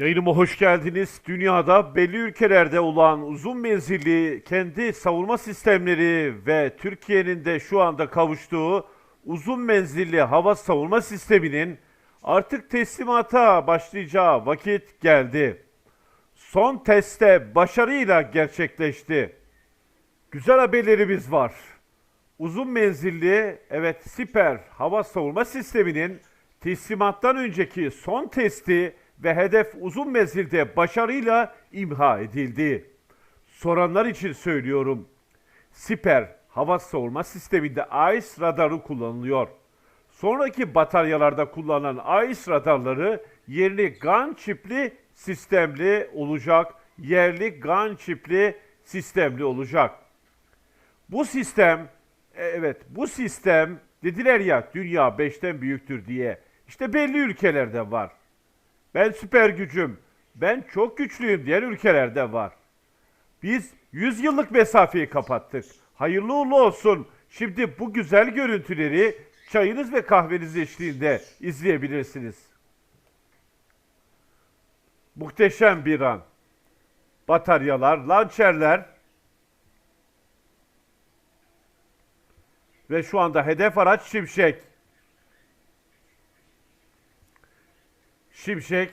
Yayınıma hoş geldiniz. Dünyada belli ülkelerde olan uzun menzilli kendi savunma sistemleri ve Türkiye'nin de şu anda kavuştuğu uzun menzilli hava savunma sisteminin artık teslimata başlayacağı vakit geldi. Son testte başarıyla gerçekleşti. Güzel haberlerimiz var. Uzun menzilli, evet siper hava savunma sisteminin teslimattan önceki son testi ve hedef uzun menzilde başarıyla imha edildi. Soranlar için söylüyorum. Siper hava savunma sisteminde AIS radarı kullanılıyor. Sonraki bataryalarda kullanılan AIS radarları yerli GAN çipli sistemli olacak. Yerli GAN çipli sistemli olacak. Bu sistem, e, evet bu sistem dediler ya dünya 5'ten büyüktür diye. İşte belli ülkelerde var. Ben süper gücüm, ben çok güçlüyüm diğer ülkelerde var. Biz 100 yıllık mesafeyi kapattık. Hayırlı uğurlu olsun. Şimdi bu güzel görüntüleri çayınız ve kahveniz eşliğinde izleyebilirsiniz. Muhteşem bir an. Bataryalar, lançerler ve şu anda hedef araç Şimşek. Şimşek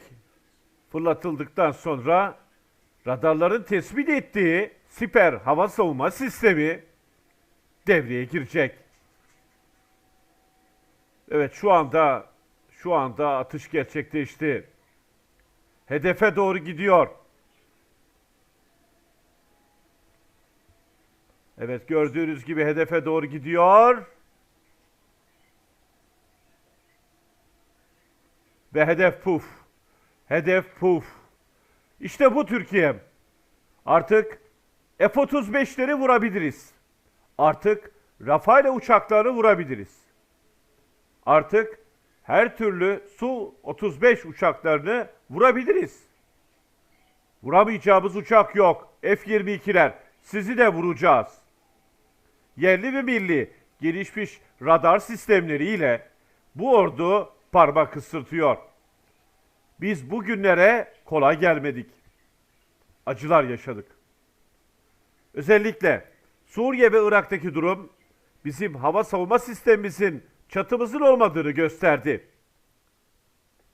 fırlatıldıktan sonra radarların tespit ettiği siper hava savunma sistemi devreye girecek. Evet şu anda şu anda atış gerçekleşti. Hedefe doğru gidiyor. Evet gördüğünüz gibi hedefe doğru gidiyor. Ve hedef puf. Hedef puf. İşte bu Türkiye. Artık F-35'leri vurabiliriz. Artık Rafale uçaklarını vurabiliriz. Artık her türlü Su-35 uçaklarını vurabiliriz. Vuramayacağımız uçak yok. F-22'ler. Sizi de vuracağız. Yerli ve milli gelişmiş radar sistemleriyle bu ordu parmak ısırtıyor. Biz bugünlere kolay gelmedik. Acılar yaşadık. Özellikle Suriye ve Irak'taki durum bizim hava savunma sistemimizin çatımızın olmadığını gösterdi.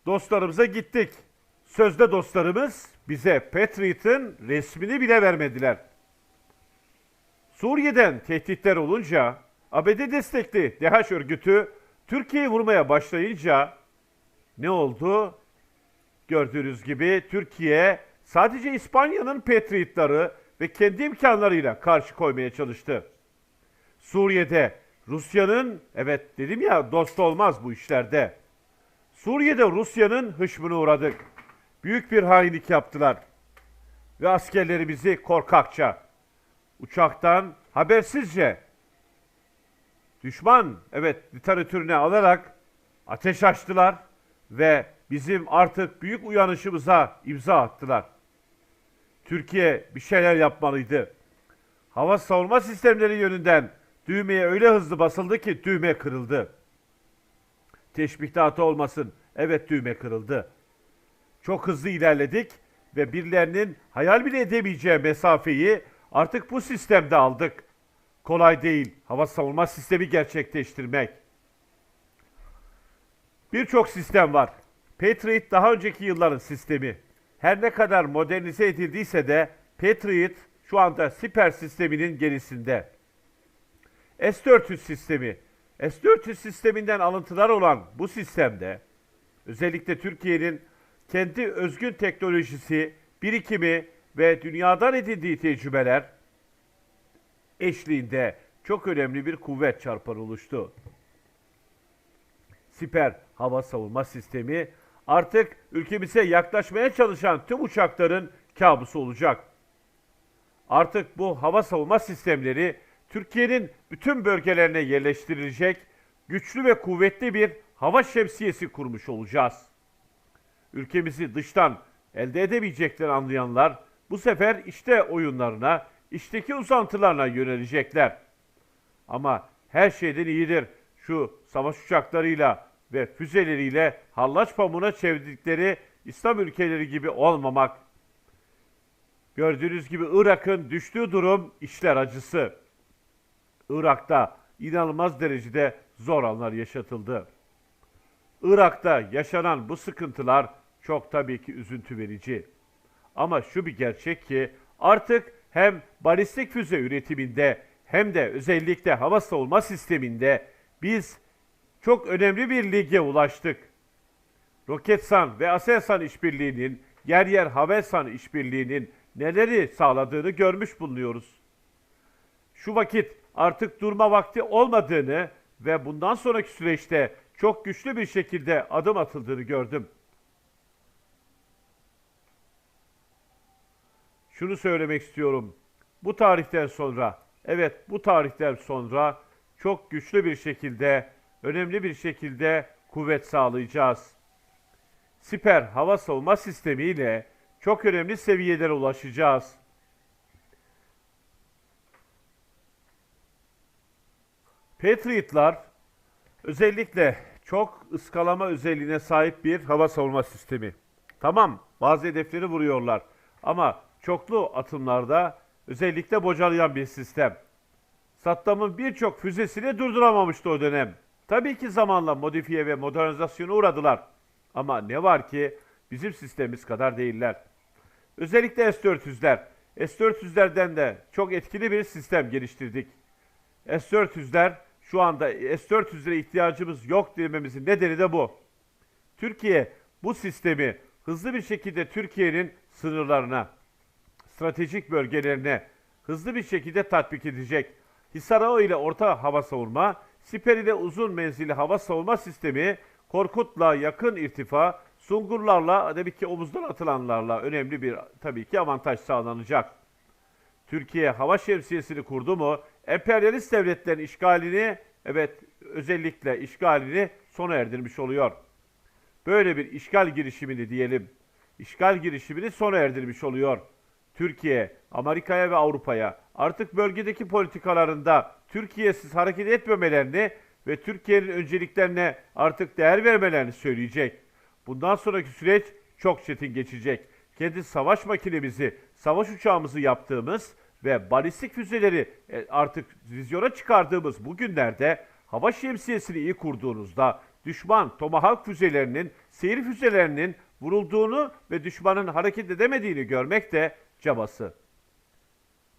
Dostlarımıza gittik. Sözde dostlarımız bize Patriot'ın resmini bile vermediler. Suriye'den tehditler olunca ABD destekli DH örgütü Türkiye'yi vurmaya başlayınca ne oldu? Gördüğünüz gibi Türkiye sadece İspanya'nın Patriot'ları ve kendi imkanlarıyla karşı koymaya çalıştı. Suriye'de Rusya'nın evet dedim ya dost olmaz bu işlerde. Suriye'de Rusya'nın hışmına uğradık. Büyük bir hainlik yaptılar. Ve askerlerimizi korkakça uçaktan habersizce düşman evet literatürüne alarak ateş açtılar ve bizim artık büyük uyanışımıza imza attılar. Türkiye bir şeyler yapmalıydı. Hava savunma sistemleri yönünden düğmeye öyle hızlı basıldı ki düğme kırıldı. Teşbihte hata olmasın. Evet düğme kırıldı. Çok hızlı ilerledik ve birilerinin hayal bile edemeyeceği mesafeyi artık bu sistemde aldık. Kolay değil hava savunma sistemi gerçekleştirmek. Birçok sistem var. Patriot daha önceki yılların sistemi. Her ne kadar modernize edildiyse de Patriot şu anda siper sisteminin gerisinde. S-400 sistemi. S-400 sisteminden alıntılar olan bu sistemde özellikle Türkiye'nin kendi özgün teknolojisi, birikimi ve dünyadan edindiği tecrübeler eşliğinde çok önemli bir kuvvet çarpanı oluştu. Siper hava savunma sistemi artık ülkemize yaklaşmaya çalışan tüm uçakların kabusu olacak. Artık bu hava savunma sistemleri Türkiye'nin bütün bölgelerine yerleştirilecek güçlü ve kuvvetli bir hava şemsiyesi kurmuş olacağız. Ülkemizi dıştan elde edemeyecekler anlayanlar bu sefer işte oyunlarına, işteki uzantılarına yönelecekler. Ama her şeyden iyidir şu savaş uçaklarıyla ve füzeleriyle hallaç pamuğuna çevirdikleri İslam ülkeleri gibi olmamak. Gördüğünüz gibi Irak'ın düştüğü durum işler acısı. Irak'ta inanılmaz derecede zor anlar yaşatıldı. Irak'ta yaşanan bu sıkıntılar çok tabii ki üzüntü verici. Ama şu bir gerçek ki artık hem balistik füze üretiminde hem de özellikle hava savunma sisteminde biz çok önemli bir lige ulaştık. Roketsan ve Aselsan işbirliğinin, yer yer Havelsan işbirliğinin neleri sağladığını görmüş bulunuyoruz. Şu vakit artık durma vakti olmadığını ve bundan sonraki süreçte çok güçlü bir şekilde adım atıldığını gördüm. Şunu söylemek istiyorum. Bu tarihten sonra, evet bu tarihten sonra çok güçlü bir şekilde, önemli bir şekilde kuvvet sağlayacağız. Siper hava savunma sistemiyle çok önemli seviyelere ulaşacağız. Patriotlar özellikle çok ıskalama özelliğine sahip bir hava savunma sistemi. Tamam, bazı hedefleri vuruyorlar ama çoklu atımlarda özellikle bocalayan bir sistem. Saddam'ın birçok füzesini durduramamıştı o dönem. Tabii ki zamanla modifiye ve modernizasyona uğradılar. Ama ne var ki bizim sistemimiz kadar değiller. Özellikle S-400'ler. S-400'lerden de çok etkili bir sistem geliştirdik. S-400'ler şu anda S-400'lere ihtiyacımız yok dememizin nedeni de bu. Türkiye bu sistemi hızlı bir şekilde Türkiye'nin sınırlarına, stratejik bölgelerine hızlı bir şekilde tatbik edecek. Hisarao ile orta hava savunma, Siper ile uzun menzilli hava savunma sistemi, Korkut'la yakın irtifa, Sungurlarla tabii ki omuzdan atılanlarla önemli bir tabii ki avantaj sağlanacak. Türkiye hava şemsiyesini kurdu mu emperyalist devletlerin işgalini evet özellikle işgalini sona erdirmiş oluyor. Böyle bir işgal girişimini diyelim. işgal girişimini sona erdirmiş oluyor. Türkiye, Amerika'ya ve Avrupa'ya artık bölgedeki politikalarında Türkiye'siz hareket etmemelerini ve Türkiye'nin önceliklerine artık değer vermelerini söyleyecek. Bundan sonraki süreç çok çetin geçecek. Kendi savaş makinemizi, savaş uçağımızı yaptığımız ve balistik füzeleri e, artık vizyona çıkardığımız bu günlerde hava şemsiyesini iyi kurduğunuzda düşman Tomahawk füzelerinin, seyir füzelerinin vurulduğunu ve düşmanın hareket edemediğini görmek de cabası.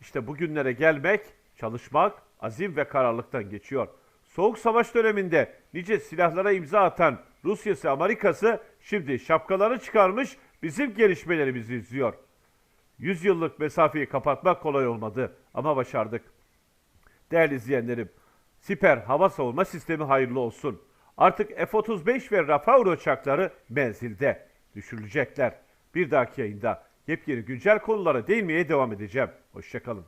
İşte bugünlere gelmek, çalışmak, azim ve kararlılıktan geçiyor. Soğuk savaş döneminde nice silahlara imza atan Rusya'sı, Amerika'sı şimdi şapkalarını çıkarmış bizim gelişmelerimizi izliyor. 100 yıllık mesafeyi kapatmak kolay olmadı ama başardık. Değerli izleyenlerim, Siper hava savunma sistemi hayırlı olsun. Artık F-35 ve Rafale uçakları menzilde düşürülecekler. Bir dahaki yayında yepyeni güncel konulara değinmeye devam edeceğim. Hoşçakalın.